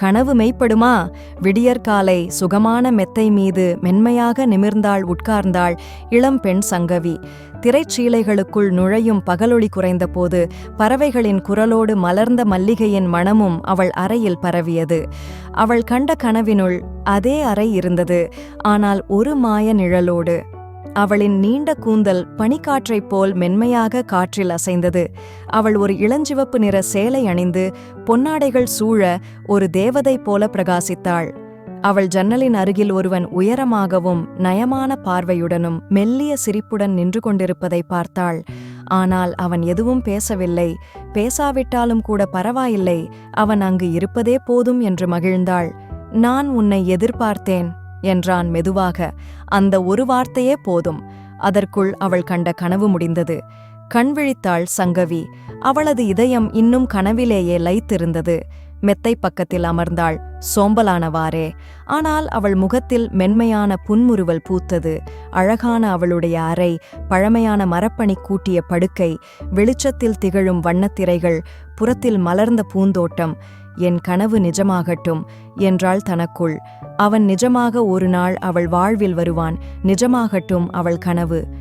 கனவு மெய்ப்படுமா? விடியற்காலை சுகமான மெத்தை மீது மென்மையாக நிமிர்ந்தாள் உட்கார்ந்தாள் இளம்பெண் சங்கவி. திரைச்சீலைகளுக்குள் நுழையும் பகலொளி குறைந்தபோது பறவைகளின் குரலோடு மலர்ந்த மல்லிகையின் மணமும் அவள் அறையில் பரவியது. அவள் கண்ட கனவினுள் அதே அறை இருந்தது. ஆனால் ஒரு மாய நிழலோடு அவளின் நீண்ட கூந்தல் பனிக்காற்றைப் போல் மென்மையாக காற்றில் அசைந்தது. அவள் ஒரு இளஞ்சிவப்பு நிற சேலை அணிந்து பொன்னாடைகள் சூழ ஒரு தேவதை போல பிரகாசித்தாள். அவள் ஜன்னலின் அருகில் ஒருவன் உயரமாகவும் நயமான பார்வையுடனும் மெல்லிய சிரிப்புடன் நின்று கொண்டிருப்பதை பார்த்தாள். ஆனால் அவன் எதுவும் பேசவில்லை. பேசாவிட்டாலும் கூட பரவாயில்லை. அவன் அங்கு இருப்பதே போதும் என்று மகிழ்ந்தாள். நான் உன்னை எதிர்பார்த்தேன். என்றான் மெதுவாக. அந்த ஒரு வார்த்தையே போதும். அதற்குள் அவள் கண்ட கனவு முடிந்தது. கண் விழித்தாள் சங்கவி. அவளது இதயம் இன்னும் கனவிலேயே லைத்திருந்தது மெத்தை பக்கத்தில் அமர்ந்தாள். சோம்பலானவாறே. ஆனால் அவள் முகத்தில் மென்மையான புன்முறுவல் பூத்தது. அழகான அவளுடைய அறை பழமையான மரப்பணி கூட்டிய படுக்கை வெளிச்சத்தில் திகழும் வண்ணத்திரைகள் புறத்தில் மலர்ந்த பூந்தோட்டம் என் கனவு நிஜமாகட்டும் என்றாள் தனக்குள். அவன் நிஜமாக ஒரு நாள் அவள் வாழ்வில் வருவான். நிஜமாகட்டும் அவள் கனவு.